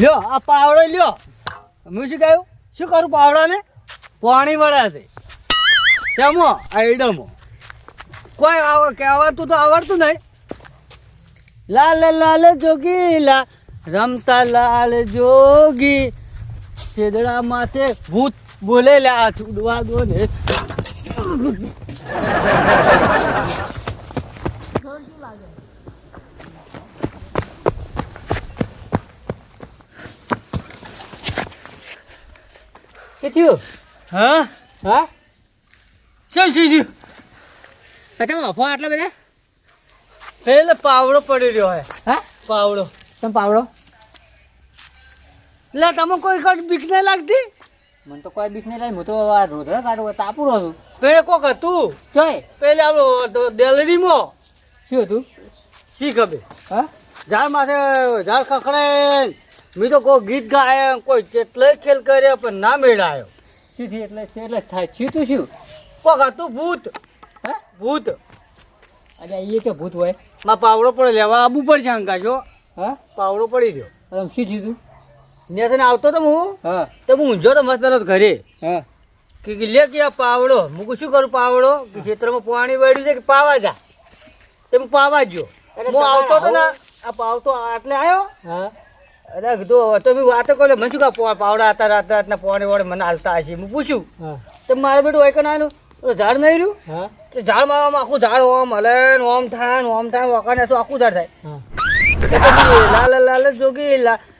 લ્યો, આ પાવડો લ્યો. હું શું કહ્યું? શું કરું પાવડાને? પાણી વળાશે શેમો? આઈડમો કોઈ આવ, કહેવાતું તો આવડતું નહીં. લાલ લાલ જોગીલા, રમતા લાલ જોગી. છેદડા માથે ભૂત બોલે આ છૂડવા દો ને. થયું? હા? હા? કેમ થઈ ગયું? અચ્છા અફવા આટલા બધા? એટલે પાવડો પડી રહ્યો હે. હા? પાવડો. તમે પાવડો? એટલે તમે કોઈ કઈ બીક નહીં લાગતી? મને તો કોઈ બીક નહીં લાગે. હું તો આ રોધડા કાઢું તાપું રહું છું. પેલે કોક હતું? ચોય? પેલે આપણો દેલડીમાં શું હતું? શી ખબર? હા? ઝાડ માથે ઝાડ ખખડે મેં તો કોઈ ગીત ગાય કોઈ કેટલાય ખેલ કર્યો પણ ના મેળાયો. સીધી એટલે એટલે થાય. છી તું શું? કોક હતું ભૂત. હા? ભૂત. અરે એ કે ભૂત હોય. માં પાવડો પડે લેવા આબુ પર જાંકા છો હા? પાવડો પડી રહ્યો આમ શું થયું તું? ત્યાંથી આવતો તો હું? હા. તો હું ઊંઝો તો મસ્ત પેલો ઘરે. હા. કે લે કે પાવડો. હું શું કરું પાવડો? કે ખેતરમાં પાણી વળ્યું છે કે પાવા જા? તે હું પાવા ગયો. હું આવતો તો ને. આ પાવતો આટલે આવ્યો હા? અરે કીધું તો મેં વાતો કર્યો મને શું કા પા- પાવડા હતા રાત રાતના પાણી વળે મને હાલતા હશે. હું પૂછ્યું તો મારે બેટું એક કે ના ઝાડ નહીં રહ્યું તો ઝાડ આમ આખું ઝાડ ઓમ હલે ઓમ થાય ઓમ થાય વખાને તો આખું ઝાડ થાય. લાલ લાલ જોગી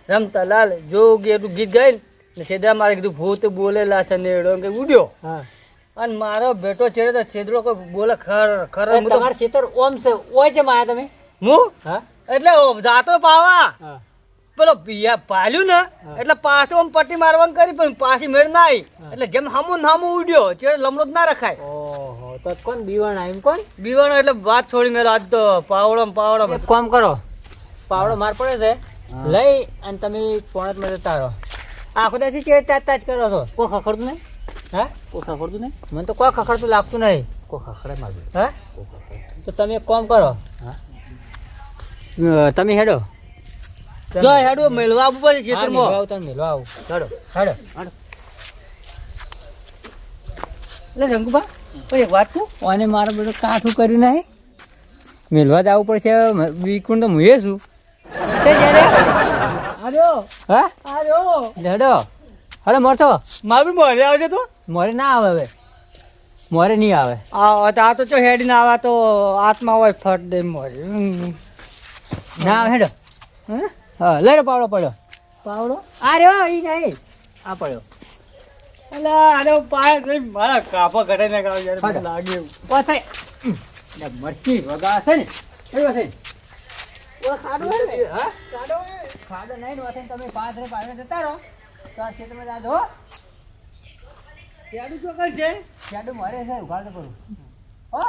રમતા લાલ જોગી એટલું ગીત ગાઈ ને. છેદરા મારે કીધું ભૂત બોલેલા છે નેડો. કે ઉડ્યો. અને મારો બેટો છેડે તો છેદરો કોઈ બોલે ખર ખર મારે તમારા ખેતર ઓમ છે ઓય છે માયા તમે? હું? એટલે જાતો પાવા. હા. પેલો પિયા પાલ્યું ને એટલે પાછો આમ પટ્ટી મારવાનું કરી પણ પાછી મેળ ના આવી. એટલે જેમ હામું હામું ઉડ્યો ચેડ લમડો જ ના રખાય. ઓહો તો કોણ બીવાણ આવ્યું કોણ? બીવાણ એટલે વાત છોડી મેલો આજ તો પાવડો પાવડો કોમ કરો પાવડો માર પડે છે લઈ અને તમે પોણતમાં જતા રહો. આખો દાથી ચેડ તાજ તાજ કરો છો. કોઈ ખખડતું નહીં? હા? કોઈ ખખડતું નહીં? મને તો કોઈ ખખડતું લાગતું નહીં. કોઈ ખખડે મારું હા? તો તમે એક કોમ કરો. હા. તમે હેડો. જો હેડો મેળવા આવવું પડે ખેતરમાં. મેલવા આવું તમે મેલવા આવું. હેડો હેડો. એટલે શંકુભા કોઈ એક વાત કહું? અને મારો બેટો કાઠું કર્યું નહીં? મેલવા જ આવવું પડશે બીકું તો હું? છું હેડો. હેડો મોરતો મારું મોરે આવશે તો? મોરે ના આવે હવે. મોરે નહીં આવે. આ આ તો ચો હેડ ના આવા તો આત્મા હોય ફટ દે મોરે. ના આવે હેડો. હે? હા લઈ પાવડો પડ્યો પાવડો? આ રહ્યો ઈ નહીં આ પડ્યો. એટલે આનો પાય જોઈ મારા કાપા ઘટે ને કાવ યાર. લાગે એવું. પાછા એટલે મરચી વગા છે ને? એવો છે ઓલા ખાડો હે હા? ખાડો હે. ખાડો નહીં ને તમે પાદરે પાદરે જતા રહો. તો આ ખેતરમાં જાજો હો. શું છે? જાડું મારે છે ઉઘાડો કરું. હો.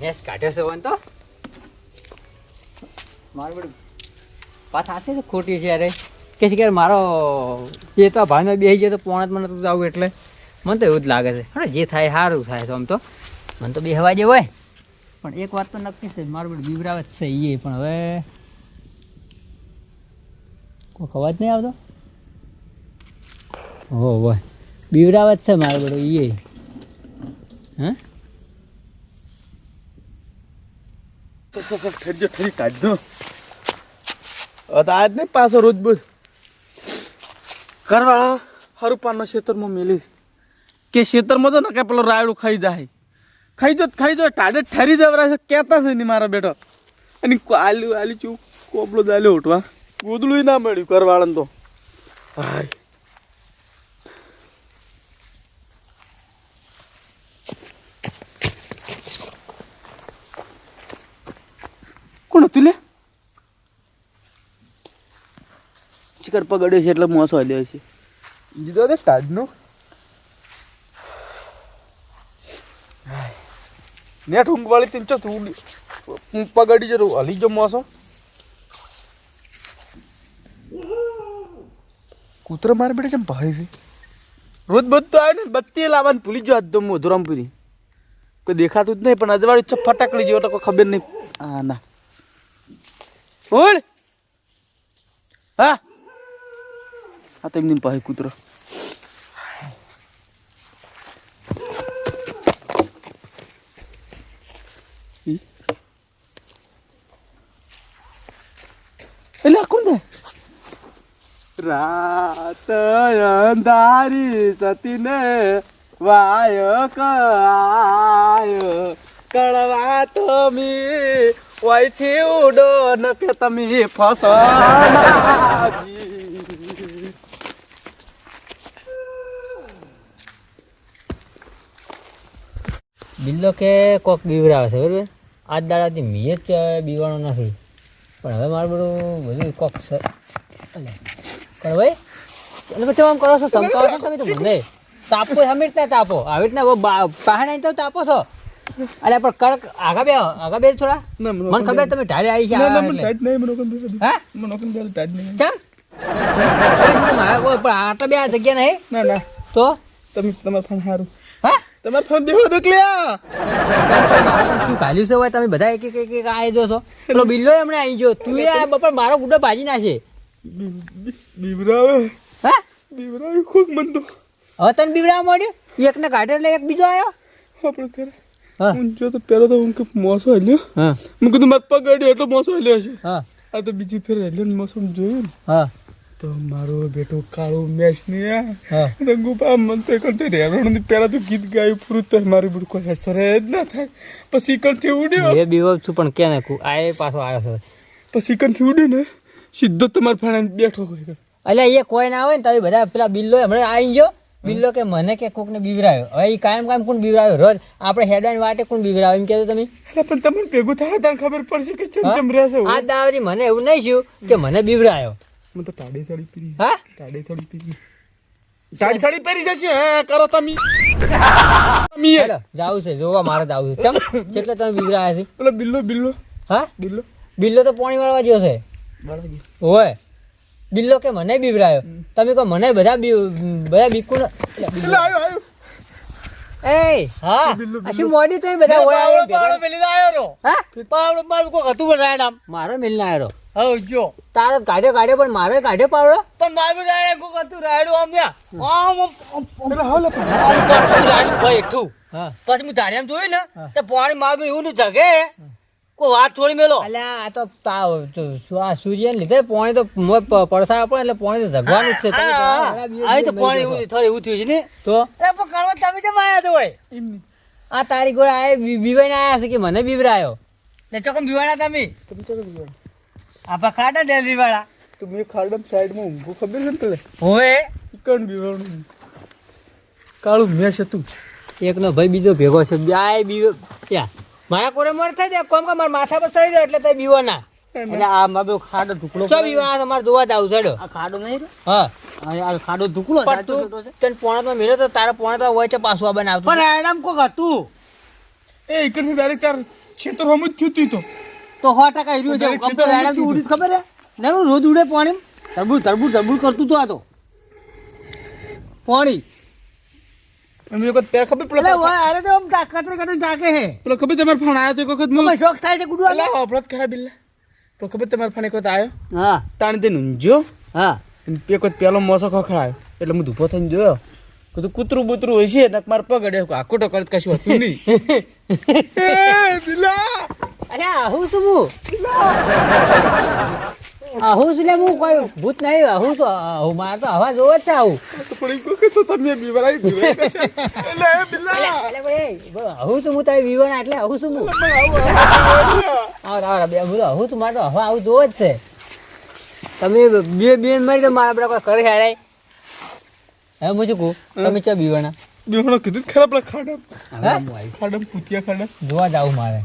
ભેંસ કાઢ્યો છે વન તો? મારું બધું વાત હાથે તો ખોટી છે અરે કે છે કે મારો એ તો ભાઈને બેસી ગયો તો પોણત મને તું આવું એટલે. મને તો એવું જ લાગે છે. હા જે થાય સારું થાય તો આમ તો. મને તો બે હવા હોય. પણ એક વાત તો નક્કી છે મારું બધું બીવરાવ જ છે એ પણ હવે. કોઈ અવાજ નહીં આવતો? હો હોય બીવરાવ જ છે મારું બધું એ. હા? ઠરજો, ઠરી કાઢજો. આજ નહીં પાછો રોજ બોજ કરવા હરુપાનો ખેતરમાં મેલી. કે ખેતરમાં તો નકે પેલો રાયડું ખાઈ જાય. ખાઈ જો ખાઈ જો ટાડે ઠરી જવરા છે. કહેતા છે નહીં મારા બેટો. અને આલ્યું આલ્યું ચું કોપલો દાલ્યો ઉઠવા ગોદડું ના મળ્યું કરવાળાને તો. હાય. હતું લે? ચિકર પગડ્યો છે એટલે મોસો હલ્યો છે. જીધો દે ટાજનો નેટ ઊંઘ વાળી તીન ચો તું પગડી જરું. હલી જો મોસો. કૂતરો મારે બેટા ચમ ભાઈ છે. રોજ બધું આવે ને બત્તી લાવવાની ભૂલી ગયો આજ તો મધુરામપુરી. કોઈ દેખાતું જ નહીં પણ અજવાળી છે ફટાકડી જેવો તો કોઈ ખબર નહીં. હા ના. ઓળ હા? આ તો એમની ભાઈ કૂતરો. એટલે કોણ છે રાત અંધારી સતીને વાય કાય કળવા તમે ઓયથી ઉડો ન કે તમે ફસાણાજી. બિલ્લો કે કોક બીવરાવે છે, બરાબર? આજ દાડાથી મીએ જ બીવાનો નથી. પણ હવે મારું બધું બધું કોક છે. પણ ભાઈ, એટલે પછી કરો છો ચમકાવો તમે તો મને. તાપો સમીરતા તાપો. આવી રીતના બહુ આવીને તો તાપો છો. અલે પણ કડક આગા બે આગા બે થોડા. મને ખબર તમે ઢાળે આવી છે ના, ના, મને. ટાઈટ નહીં, મને બેસી હા? મને ઓકન ટાઈટ નહીં. કેમ પણ આટલા બે આ જગ્યા નહીં? ના ના. તો? તમે તમારા ફોન સારું હા? તમારા ફોન દેવો દો શું કાલ્યું છે હોય તમે બધા એક એક એક એક જો છો. પેલો બિલ્લો હમણાં આવી ગયો. તું આ બપોર મારો ગુડો ભાજી નાખે. બીવરાવે. હા? બીવરાવે ખૂબ મન તો. હવે તને બીબરા મળ્યું એક એકને કાઢે એટલે એક બીજો આવ્યો આપણે જો તો પહેલો તો હું કે મોસો હલ્યો. હા. હું કીધું મારા પગ અડ્યો એટલો મોસો હલ્યો છે. હા. આ તો બીજી ફેર હલ્યો ને મોસમ જોયું ને. હા. તો મારો બેટો કાળો મેચ ને હા. રંગુપા મન તો એકણ રેવણ પહેલા તો ગીત ગાયું પૂરું તો મારું બધું કોઈ અસર જ ના થાય. પછી કણથી ઉડ્યો. એ બીવો છું પણ કે નાખું? આ પાછો આવ્યો છે પછી કણથી ઉડ્યો ને સીધો તમારા ફાણા બેઠો હોય એટલે એ કોઈ ના હોય ને તમે બધા પેલા બિલ્લો હમણાં આવી ગયો બિલ્લો કે મને કે કોકને બીવરાયો? હવે એ કાયમ કાયમ કોણ બીવરાયો? રોજ આપણે હેડવાની વાટે કોણ બીવરાયો? એમ કહેતો તમે. પણ તમને ભેગું થાય તારે ખબર પડશે કે ચમ હા? ચમ રહેશે આ દાવાથી મને એવું નહીં થયું કે મને બીવરાયો. હું તો ટાડી સાડી પીરી હા? ટાડી સાડી પીરી ટાડી સાડી પહેરી જશે? હે કરો તમે. તમે. હેડો છે જોવા મારે જાવું છે. ચમ કેટલા તમે બીવરાયા છે? પેલો બિલ્લો બિલ્લો. હા? બિલ્લો. બિલ્લો તો પાણી વાળવા ગયો છે. બરાબર હોય. બિલ્લો કે મને બીવરાયો? તમે કહો મને બધા બધા બીકું એટલે આવ્યો આવ્યો એ હા. શું મોડ્યું તો બધા હોય આવીને ભેગા- આવ્યો રો. હા? પાવડો મારું કોક હતું પણ રાયડામ મારો મિલના આવ્યો હવે જો. તારો કાઢ્યો કાઢ્યો પણ મારો કાઢ્યો પાવડો? પણ મારું રાયડા કોક હતું રાયડું આમ આમ આમ, ભાઈ એકઠું. પછી હું ધાડિયામાં જોયું ને તો પાણી મારું એવું નું જગે વાત થોડી મેલો? અલ્યા આ તો આ સૂર્યને લીધે પાણી તો મોં પ- પડે એટલે પાણી તો જગવાનું જ છે. તમે તો આ તો પાણી થોડું થયું છે ને? તો? અરે પણ કળવા તમે કેમ આયા તો હોય? આ તારી ગોળા આ બીવાઈને આયા છે કે મને બીવરાયો? ને ચોકમ બીવાડા તમે? તમે ચાલો બોલો. આપા ખાટા ડેલી વાળા તો મેં ખાડમ સાઈડમાં ઊંઘું ખબર છે ને હોવે. કણ બીવાનું કાળું મેચ હતું. એકનો ભાઈ બીજો ભેગો છે. આ બીવો યા મારા કોરે મર થાય જાય. કોમ કે મારા માથા પર ચડી જાય એટલે તે બીવો ના એટલે આ મારો ખાડો ઢુકલો ચો બીવાના તમારે જોવા જાવ ચડો આ ખાડો નહીં હા. આ આ ખાડો ઢુકલો પણ તું પોણા પોણામાં મેળ્યો તો તારા પોણા તો હોય છે પાછું આ બનાવતો. પણ એડમ કોક હતું. એ એકડથી ડાયરેક્ટ તાર છેતર હમ જ છૂતી તું તો. તો 100 ટકા હીરો છે. તો એડમ તો. ઉડી ખબર હે? નહીં રોજ ઉડે પાણી. તરબૂચ તરબૂચ તરબૂચ કરતું તો આ તો. પાણી. એક વખત ખબર પેલો અરે તો આમ કતરે હે. પેલો ખબર તમાર ફોન આવ્યો તો એક વખત મને શોખ થાય છે ગુડવા હોપડો જ ખરા બિલ્લા. પેલો ખબર તમાર ફોન એક વખત આવ્યો હા. તાણ તે ઊંઝ્યો હા. એક વખત પેલો મોસો ખખડાયો. એટલે હું ધૂપો થઈને જોયો. કીધું કૂતરું બૂતરું હોય છે ને મારે પગડે અડ્યો આખોટો કશું હતું નહીં. અરે હું શું હું આહું છું હું કોઈ ભૂત નહીં આહું તો આહું મારે તો હવા જોવે જ છે આવું. તો તમે બીવરાઈ એટલે બોલો, આહું છું હું તારી એટલે આહું છું હું. આવું આવું બે બેન આહું છું મારે તો હવા આવું જોવે જ છે. તમે બે બે મારી તો મારા બધા કોઈ કરે હેરાય. હવે હું શું કહું? તમે ચા બીવાના બીવાના કીધું ખરાબ ખરા પેલા ખાડમ. ખાડમ પૂતિયા ખાડમ. જોવા જાવ મારે.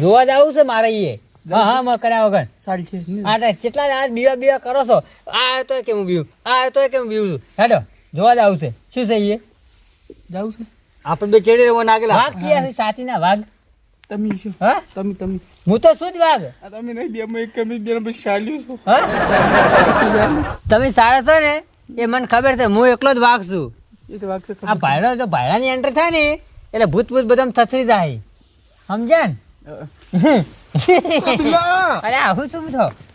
જોવા જાવું છે મારે એ હા હા મેં કર્યા વગર. સારી છે. આ કેટલા આ બીવા બીવા કરો છો? આ તો કેમ બીવું? આ તો કેમ બીવું છું? હેડો જોવા જાવ છે. શું છે એ જાવ છે. આપણે બે ચેડે રહેવા નાગેલા. વાઘ કયા છે? સાચી વાઘ? તમે છો હા? તમે તમે. હું તો શું જ વાઘ? તમે નહીં બે એક કમી બે પછી શાલ્યું છું. હા? તમે સારા છો ને? એ મને ખબર છે હું એકલો જ વાઘ છું. એ તો વાગશે આ ભાયડો તો ભાયડાની એન્ટર થાય ને એટલે ભૂત ભૂત બધા થથરી જાય. સમજ્યા ને? અરે આવું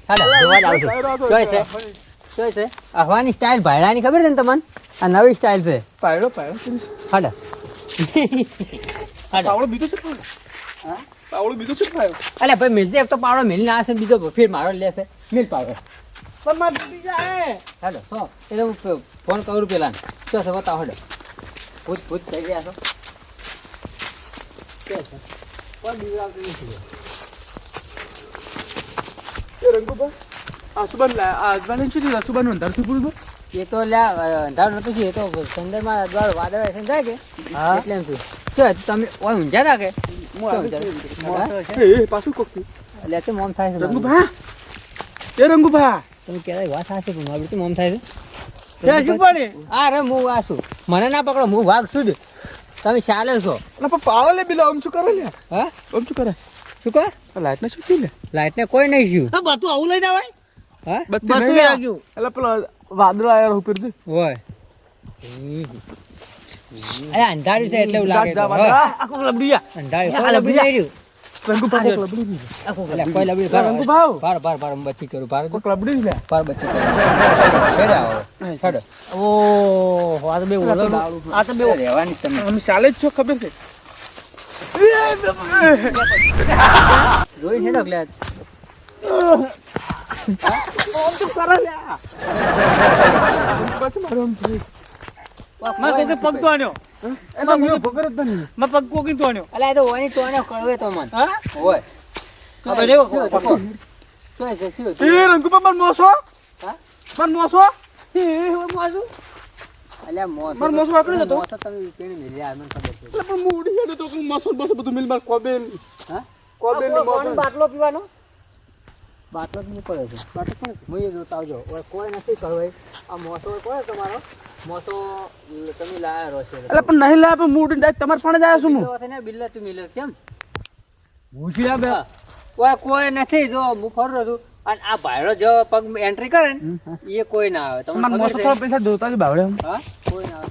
હાલો જોવા છે. છે સ્ટાઇલ ભાડાની ખબર છે ને તમને? આ નવી સ્ટાઇલ છે. પાયડો પાયડો. હાલો. પાવડો બીજો છે હા? પાવડો બીજો છે પાયો અલે ભાઈ મિલજે એક તો પાવડો મિલ ના હશે બીજો ફિર મારો લેશે. મિલ પાવડો. પણ માર બીજા હે. હાલો સો એટલે હું ફોન કરું પેલા ચો છે બતાવો હાલો. ભૂત ભૂત થઈ ગયા છો. કે છે? કોઈ બીવડાવતું નથી. એ રંગુબા આસુબાન લા આસબાન છે ને આસુબાન અંધારથી પૂરું એ તો લ્યા અ, નતું થયું, એ તો સંદર્ભમાં અજવાળ વાદળ હશે થાય કે? એટલે એમ થયું. શું તમે ઓય ઊંઝા કે? શું એ પાછું કોક થયું. એટલે તે મોમ થાય છે રંગુભા એ રંગુભા. તમે કહેવાય વાત સાચી પણ મારું તો મોમ થાય છે. શું પડી? હા આ છું. મને ના પકડો હું વાઘ છું જ. તમે ચાલે છો. પાવલે પાવડો આમ શું કરો લ્યા? હા? આમ શું કરે? શું કહો? લાઈટ ને શું થયું લે લાઈટ ને કોઈ નહીં શું હા બધું આવું લઈને આવે? હા? બત્તી નહીં લાગ્યું એટલે પેલો વાદળો આયા ઉપરથી. હોય. અરે અંધારું છે એટલે એવું લાગે. આખું લબડી આ. કોઈ લબડી નહીં રહ્યું. રંગુભા કોક લબડી. દીધી કોઈ લબડી આ રંગુભાવ. ભાર ભાર ભાર બત્તી કરું. ભાર લબડી લે ભાર બત્તી કરું. હેડે આવો. હેડો. ઓહો આ તો બે ઓલો આ તો બે રહેવાની તમે અમે ચાલે જ છો ખબર છે? જોઈ છે શું એ હતું? મોસો હા? મોસો મારું અલ્યા મોસો મારો મોસો આકડી જતો. મોસો તમે પેણી મેલી આ મને ખબર છે. એટલે પણ હું ઉડી તો કે મસો બસો બધું મિલ માર કોબેલ. હા? કોબેલ ને મોસો બાટલો પીવાનો? બાટલો જ નહીં છે. બાટલો પડે હું એ જોતા આવજો. ઓય કોઈ નથી કરવાય આ મોસો કોય તમારો? મોસો તમે લાયા રહો છે એટલે પણ નહીં લે પણ તમારે પણ જ આવ્યો છું હું ને? બિલ્લા તું મિલે કેમ ભૂસી બે. કોઈ કોઈ નથી જો હું ફરું રહ્યો છું. અને આ ભાઈડો જો પગ એન્ટ્રી કરે ને એ કોઈ ના આવે. તમને ખબર થોડા પૈસા દોતા જ ભાવડે હા? કોઈ ના આવે.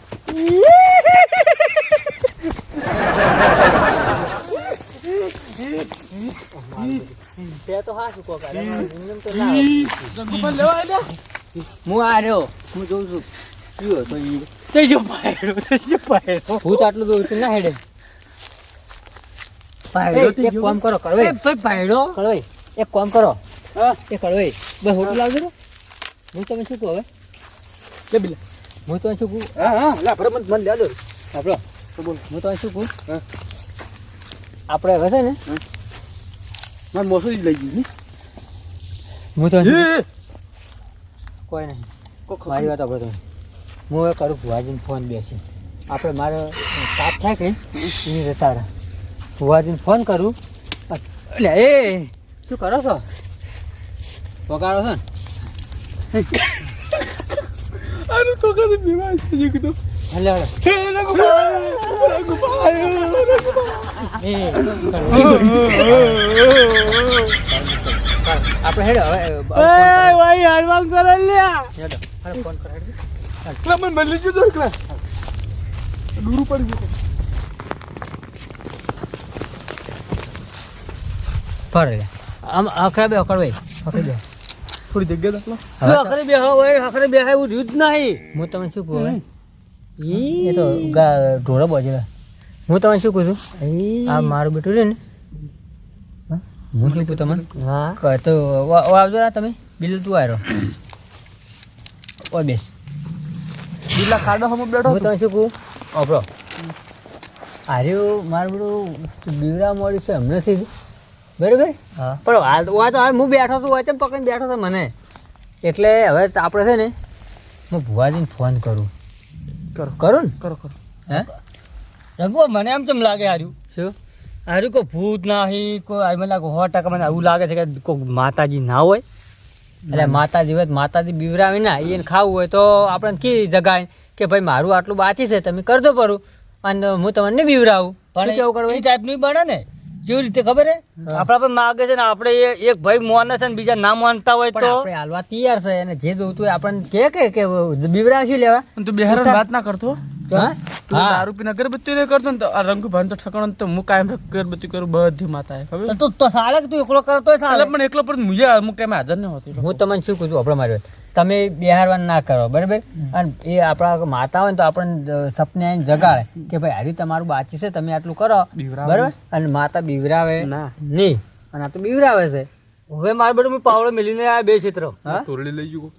તે તો હા તો ના લેવા આલ્યા? હું આ રહ્યો. હું જોઉં છું. હતો ઈ? તે જો પાયડો તે જો પાયડો ભૂત આટલું ઊંચું ના હેડે. પાયડો કામ કરો કળવે એ ભાઈ પાયડો કળવાઈ એક કોમ કરો. હા. એ કળવાઈ બસ હોટલ લાવજો ને. હું તમે શું કહું હવે? લે બિલા. હું તમે શું કહું? હા હા. લા ભરે મને મન લે. દો આપણો તો બોલ હું તમે શું કહું? હા. આપણે હવે છે ને મને મોસો જ લઈ ની. હું? તો એ, કોઈ નહીં. મારી વાત આપણે તમે હું હવે કરું ભુવાજીને ફોન બેસી. આપણે મારો તાપ થાય કે એની જતા ભુવાજીને ફોન કરું. એટલે એ શું કરો છો? વગાડો છો ને? આનું તો કદી બીમાર છે જે કીધું. હલે હલે રંગુભા, રંગુભા. આપણે હેડો હવે એ ભાઈ હાડવાંગ કરે લ્યા. હેડો હવે ફોન કર હેડો. મને મળી ગયું એકલા. દૂર પડી ગયો ફર આમ અખરા બે અકડ ભાઈ અકડ થોડી જગ્યા તો શું આખરે બે હોય આખરે બે હોય એવું રહ્યું જ નહીં. હું તમને શું કહું? એ તો ગા- ઢોરો બોજે હું તમને શું કહું છું? આ મારું બેટું રે ને. હું? શું કહું તમને? હા. કહે તો આવજો ના તમે. બિલ તું આવ્યો ઓર બેસ. બીલા ખાડો હમ બેઠો હું તમને તમે શું કહું? ઓપરો. આર્યું મારું બધું બીવડા મળ્યું છે હમણાંથી જ. બરાબર? હા. પણ વાત તો હું બેઠો છું વચન પકડીને બેઠો હતો મને. એટલે હવે આપણે છે ને હું ભુવાજીને ફોન કરું. કરો. કરું ને? કરો કરો. હે? રઘુ મને એમ કેમ લાગે હાર્યું શું? હાર્યું કોઈ ભૂત નહીં કોઈ મને લાગે સો ટકા મને એવું લાગે છે કે કોઈ માતાજી ના હોય. એટલે માતાજી હોય માતાજી બીવરાવી ના એને ખાવું હોય તો આપણે કી જગાય કે ભાઈ મારું આટલું બાચી છે તમે કરજો પરું. અને હું તમને બીવરાવું. પણ કેવું કરવું? એ ટાઈપનું બને ને. કેવી રીતે ખબર હે? આપણા પર માગે છે ને આપણે એક ભાઈ મોને છે ને બીજા ના માનતા હોય તો. આપણે હાલવા તૈયાર છે અને જે જોતું હોય આપણને કે કે કે બીવરાવ લેવા? તું બિહાર વાત ના કરતો દારૂ પીને અગરબત્તી કરતો ને તો આ રંગુભાઈ તો ઠકાણો તો હું કાયમ અગરબત્તી કરું બધી માતા ખબર? તો તું તો સાલે તું એકલો કરો તોય સાલે? પણ એકલો પણ મુજે અમુક ટાઈમે હાજર નહીં હોતી હું તમને શું કહું છું આપણે મારે તમે બિહારવાન ના કરો બરાબર? અને એ આપણા માતા હોય ને તો આપણને સપને જગાડે કે ભાઈ હારી તમારું બાકી છે તમે આટલું કરો. બરાબર? અને માતા બીવરાવે ના. નહીં. અને આ તો બીવરાવે છે. હવે મારે બધું પાવડો મિલીને આ બે હા? તોરડી લઈ ગયું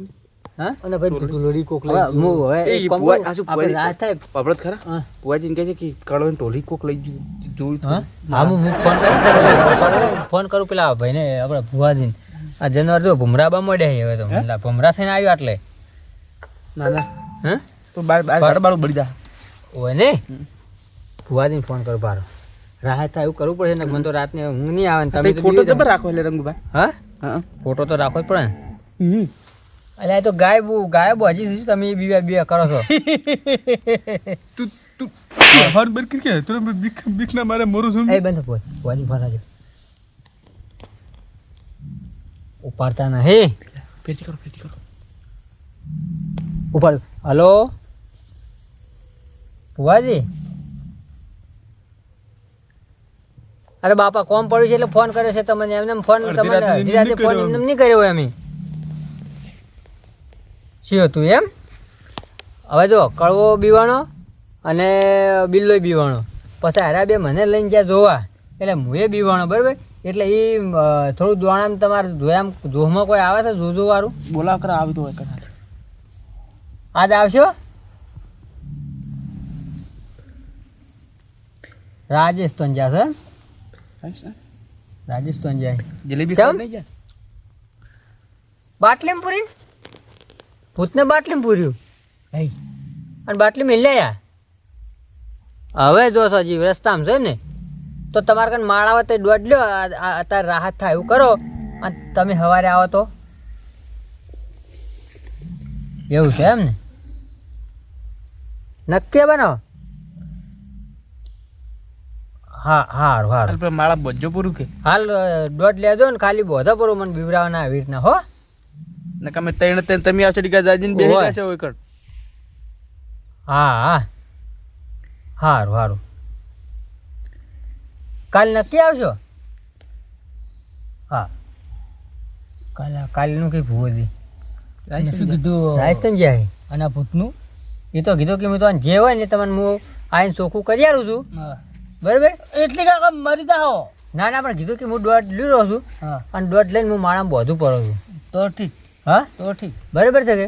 અને ભાઈ ધૂળડી કોક લઈ હું હવે એ. આ શું આપણે ભુવા- રાત થાય. બાબત ખરા? હા. પુવાજીને કહે છે કે કળવાની ઢોલી કોક લઈ જોયું હા? મામુ હું ફોન કરું. ફોન કરું પેલા ભાઈને આપણે ભુવાજીને. આ જનવર જો ભૂમરાબા મળ્યા છે હવે તો. મને ભમરા થઈને આવ્યો એટલે ના ના. હે? તો બાર બાર બાર બળી જા. ઓય ને? ભુવાજીને ફોન કરું બારો રાહત થાય એવું કરવું પડે ને મને તો રાતને ઊંઘ નહીં આવે ને તમે ફોટો તો રાખો એટલે રંગુભાઈ. હા? હા ફોટો તો રાખવો જ પડે ને. આ તો ગાયબ ગાયબ હજી શું તમે બીવા બીવા કરો છો? તું તું હર બર કે તું બીક બીક ના મારે મોરું છું. એ બંધ ભુવાજી ફોન આવજો ઉપાડતા હે? પેટી કરો પેટી કરો. ઉપાડ. હલો? ભુવાજી અરે બાપા કોમ પડ્યું છે એટલે ફોન કર્યો છે તમને એમને એમ ફોન તમને ફોન એમને નહીં કર્યો હોય અમે. શું હતું એમ? હવે જો કડવો બીવાણો અને બિલ્લોય બીવાણો પછી હારા બે મને લઈને જ્યાં જોવા એટલે મુએ બીવાણો બરાબર? એટલે એ થોડું દોણામ તમારે જોયામ જોહમાં કોઈ આવે છે જોજો વાળું બોલાવ કરા આવતું હોય કદાચ. આજ આવશો? રાજસ્થાન જશે રાજસ્થાન? જાય? જલેબી બાટલીમાં પૂરી ભૂતને બાટલીમાં પૂર્યું. હઈ અને બાટલી મિલ્યા હવે જો હજી રસ્તામાં છે ને તો તમારે કંઈ માળાવા તે દોડ લ્યો. અત્યારે રાહત થાય એવું કરો. અને તમે સવારે આવો તો. એવું છે એમ ને? નક્કી બનાવો હા હારું હારું. માળા બજો પૂરું કે? હાલ દોઢ લેજો ને ખાલી બોધા પૂરું મને બીવરાવાના આવી રીતના હો. ને તમે તૈણ તૈણ તમે આવશો ડીગા જાજીને બેહી ઓય. છે ઓય કણ હા હા. હારું હારું. કાલ નક્કી આવશો? હા. કાલ કાલનું કઈ ભૂવો છે? શું કીધું? રાજસ્થાન જાય અને આ ભૂતનું? એ તો કીધું કે મેં તો જે હોય ને તમને હું આઈને ચોખ્ખું કરી આવું છું. બરાબર? એટલે કાકા મરી જાઓ. ના ના પણ કીધું કે હું દોઢ લીધો છું. અને દોઢ લઈને હું માણા બધું પડું છું. તો ઠીક. હા? તો ઠીક. બરાબર છે કે?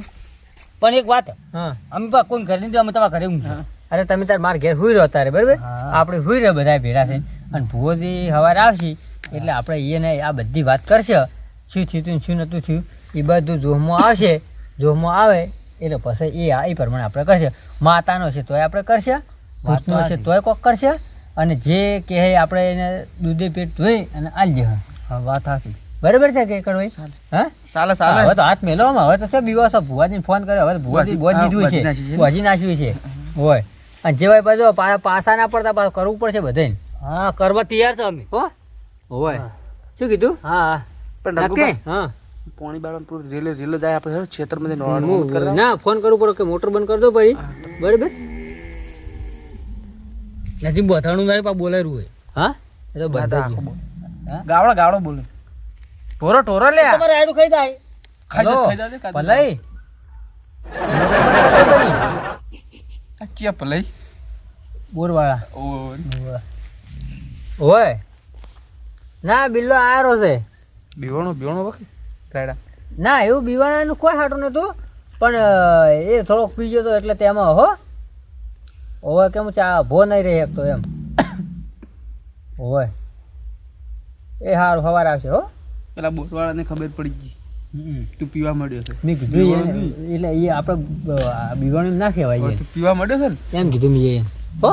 પણ એક વાત હા. અમે પા કોઈ ઘરે નહીં અમે તમારા ઘરે ઊંઘી અરે તમે તાર માર ઘેર હુઈ રહ્યો તારે બરાબર? આપણે હુઈ રહ્યો બધા ભેડા છે અને ભુવોજી સવારે આવશે એટલે આપણે એને આ બધી વાત કરશે. શું થયું તું શું નહોતું થયું? એ બધું જોહમાં આવશે. જોહમાં આવે એટલે પછી એ આ એ પ્રમાણે આપણે કરશે. માતાનો છે તોય આપણે કરશે ભૂતનો છે તોય કોક કરશે. અને જે કહે આપણે એને દૂધે પેટ ધોઈ અને આલજે હા વાત સાચી. બરાબર છે કે કડવાઈ હા? ચાલે હા, ચાલે હવે તો હાથ મેલો આમાં. હવે તો શું બીવા છો ભુવાજીને ફોન કર્યો. હવે ભુવાજી બોજ દીધું છે ભુવાજી નાખ્યું છે. હોય. અને જે ભાઈ બધો પાસા ના પડતા પાછું કરવું પડશે બધાને હા કરવા તૈયાર છો અમે. હો? હોય. શું કીધું? હા. હા પણ નક્કી? હા. પોણી બાળા પૂરું રેલે રેલે જાય આપણે ક્ષેત્રમાં જઈને ના ફોન કરવું પડે કે મોટર બંધ કરી દો પછી. બરાબર? નથી બધાનું નહીં પા બોલાયું હોય. હા? એ તો બધા? ગાવડો ગાવડો બોલે. ટોરો ટોરો લે. તમારે આડું ખાઈ જાય. ખાઈ જાય હલો, ખાઈ ભલાઈ. આ કે ભલાઈ. બોરવાળા. ઓય. ના બિલ્લો આરો છે. બીવાણો બીવાણો વખત રાડા ના એવું બીવાણાનું કોઈ હાટું નતું પણ એ થોડોક પી ગયો તો એટલે તેમાં હો. ઓવે કેમ ચા ભો નહીં રહી શકતો એમ. હોય એ સારું સવારે આવશે હો. પેલા બોટવાળાને ખબર પડી ગઈ. તું પીવા મળ્યો છે. મેં કીધું એટલે એ આપણે બીવાનું ના કહેવાય તું પીવા મળ્યો છે ને? એમ કીધું મેં હો?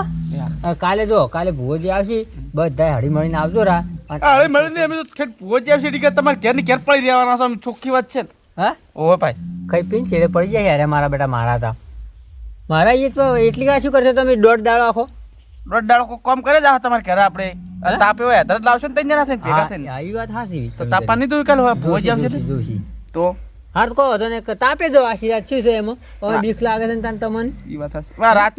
કાલે જો કાલે ભુવજી આવશે બધા હળી મળીને આવજો રા. હળી મળીને અમે તો ઠેઠ પહોંચી આવશે એટલે તમારે ઘેરની ઘેર પડી રહેવાના છો ચોખ્ખી વાત છે ને. હા? ઓહો ભાઈ. કઈ પીને છેડે પડી જાય અરે મારા બેટા મારા હતા મારા એ તો એટલી કાશું કરશે તમે દોઢ દાડો આખો? દોઢ દાડો કામ કરે જા તમારે ઘરે આપણે? તાપે હોય તરત લાવશો ને તૈયાર જણા થઈને ભેગા થઈને. એ વાત હાસી તો તાપાની તો કાલ હોય પહોંચી આવશે. જોશી તો? હાર કહો તો ને તાપે જો આશીર્વાદ શું છે એમાં. બીક લાગે છે ને તાન તમને? એ વાત હશે રાત